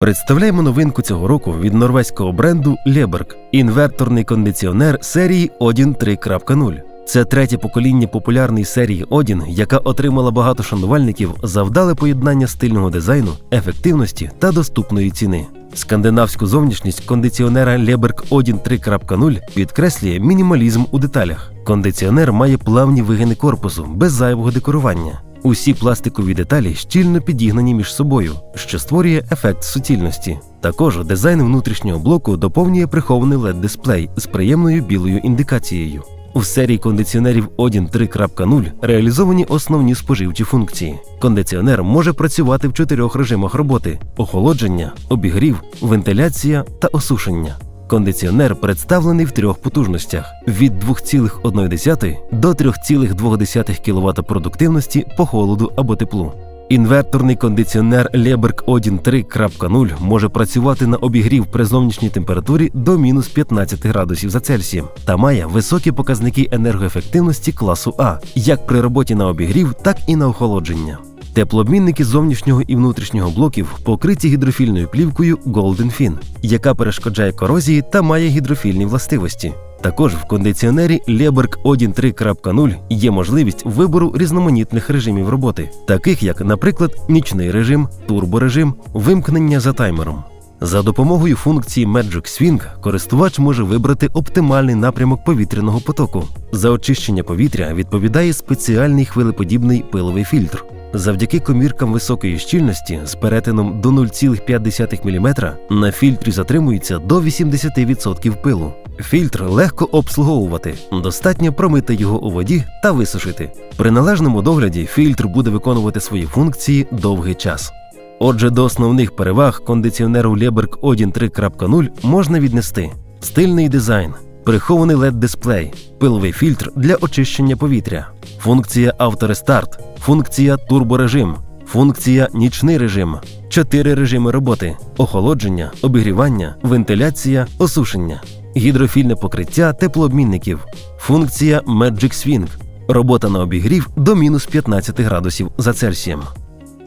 Представляємо новинку цього року від норвезького бренду Leberg – інверторний кондиціонер серії Odin 3.0. Це третє покоління популярної серії Odin, яка отримала багато шанувальників за вдале поєднання стильного дизайну, ефективності та доступної ціни. Скандинавську зовнішність кондиціонера Leberg Odin 3.0 підкреслює мінімалізм у деталях. Кондиціонер має плавні вигини корпусу без зайвого декорування. Усі пластикові деталі щільно підігнані між собою, що створює ефект суцільності. Також дизайн внутрішнього блоку доповнює прихований led дисплей з приємною білою індикацією. У серії кондиціонерів Odin 3.0 реалізовані основні споживчі функції. Кондиціонер може працювати в чотирьох режимах роботи: охолодження, обігрів, вентиляція та осушення. Кондиціонер представлений в трьох потужностях від 2,1 до 3,2 кВт продуктивності по холоду або теплу. Інверторний кондиціонер Leberg Odin 3.0 може працювати на обігрів при зовнішній температурі до мінус 15 градусів за Цельсієм та має високі показники енергоефективності класу А як при роботі на обігрів, так і на охолодження. Теплообмінники зовнішнього і внутрішнього блоків покриті гідрофільною плівкою Golden Fin, яка перешкоджає корозії та має гідрофільні властивості. Також в кондиціонері Leberg Odin 3.0 є можливість вибору різноманітних режимів роботи, таких як, наприклад, нічний режим, турборежим, вимкнення за таймером. За допомогою функції Magic Swing користувач може вибрати оптимальний напрямок повітряного потоку. За очищення повітря відповідає спеціальний хвилеподібний пиловий фільтр. Завдяки коміркам високої щільності з перетином до 0,5 мм на фільтрі затримується до 80% пилу. Фільтр легко обслуговувати, достатньо промити його у воді та висушити. При належному догляді фільтр буде виконувати свої функції довгий час. Отже, до основних переваг кондиціонеру Leberg Odin 3.0 можна віднести стильний дизайн, прихований led дисплей, пиловий фільтр для очищення повітря, функція авторестарт, функція турборежим, функція нічний режим, чотири режими роботи: охолодження, обігрівання, вентиляція, осушення, гідрофільне покриття теплообмінників, функція Magic Swing, робота на обігрів до мінус 15 градусів за Цельсієм.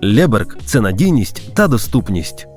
Леберг це надійність та доступність.